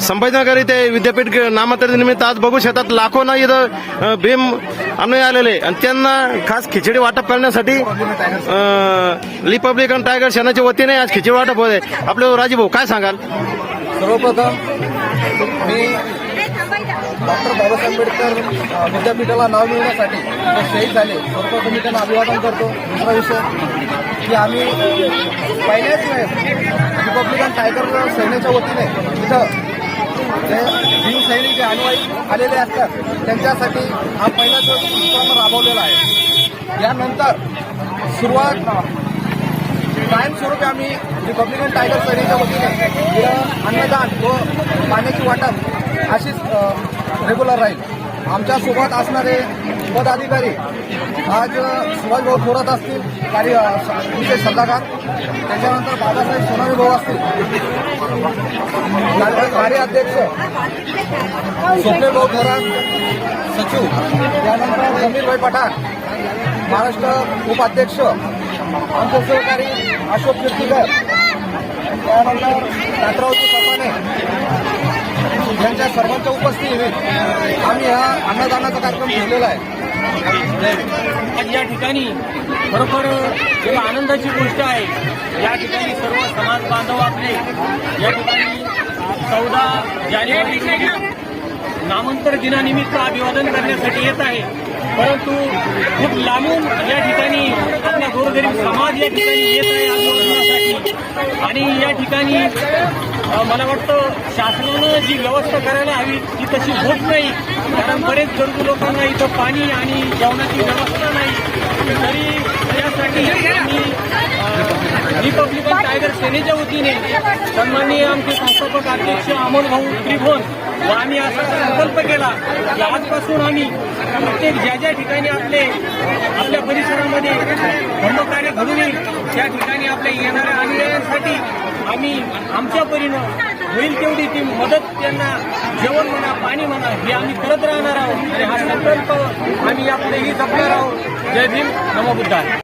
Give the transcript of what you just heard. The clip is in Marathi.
संभाजीनगर इथे विद्यापीठ नामांतरनिमित्त आज बघू शकतात लाखो ना इथं भीम अन्वय आलेले. आणि त्यांना खास खिचडी वाटप करण्यासाठी रिपब्लिकन टायगर सेनाच्या वतीने आज खिचडी वाटप होते आपले राजीभाऊ काय सांगाल? सर्वप्रथम मी डॉक्टर बाबासाहेब आंबेडकर विद्यापीठाला नाव मिळवण्यासाठी जे शहीद झाले. सर्वप्रथम मी त्यांना अभिवादन करतो. दुसरा विषय की आम्ही पहिल्याच वेळेस रिपब्लिकन टायगर सेनेच्या वतीने इथं जे भीम सैनिक जे अनुयायी आलेले असतात त्यांच्यासाठी हा पहिला उपक्रम राबवलेला आहे. यानंतर सुरुवात कायमस्वरूपी आम्ही रिपब्लिकन टायगर सैनिकच्या वतीने अन्नदान व पाण्याची वाटप अशीच रेग्युलर राहील. आमच्यासोबत असणारे पदाधिकारी आज सुभाषभाऊ थोरात असतील कार्य विशेष सल्लागार. त्याच्यानंतर बाबासाहेब सोनारे भाऊ असतील. कार्य- कार्याध्यक्ष स्वप्नील भाऊ थोरात सचिव त्यानंतर समीरभाई पठाण महाराष्ट्र उपाध्यक्ष आमचे सहकारी अशोक कीर्तीकर त्यानंतर नाटरावजी ससाने यांच्या सर्वांच्या उपस्थितीत आम्ही हा अन्नदानाचा कार्यक्रम घेतलेला आहे. आज या ठिकाणी खरोखर एक आनंदाची गोष्ट आहे. या ठिकाणी सर्व समाज बांधव आपले या ठिकाणी चौदा जानेवारी नामांतर दिनानिमित्त अभिवादन करण्यासाठी येत आहे. परंतु खूप लांबून या ठिकाणी गोरगरीब समाज या ठिकाणी येत आहे आंदोलनासाठी. आणि या ठिकाणी मला वाटतं शासनानं जी व्यवस्था करायला हवी ती तशी होत नाही. कारण बरेच गरजू लोकांना इथं पाणी आणि जेवणाची व्यवस्था नाही. तरी त्यासाठी आम्ही अ, रिपब्लिकन टायगर सेनेच्या वतीने सन्माननीय आमचे संस्थापक अध्यक्ष अमोल भाऊ त्रिभुवन व आम्ही असा संकल्प केला की आजपासून आम्ही प्रत्येक ज्या ज्या ठिकाणी आपले आपल्या परिसरामध्ये धर्मकार्य घडून येईल त्या ठिकाणी आपल्या येणाऱ्या अनुयायांसाठी आम्ही आमच्या परीनं होईल तेवढी ती मदत त्यांना जेवण म्हणा पाणी म्हणा हे आम्ही करत राहणार आहोत. आणि हा संकल्प आम्ही यापुढेही जपणार आहोत. जय भीम. नमो बुद्धाय.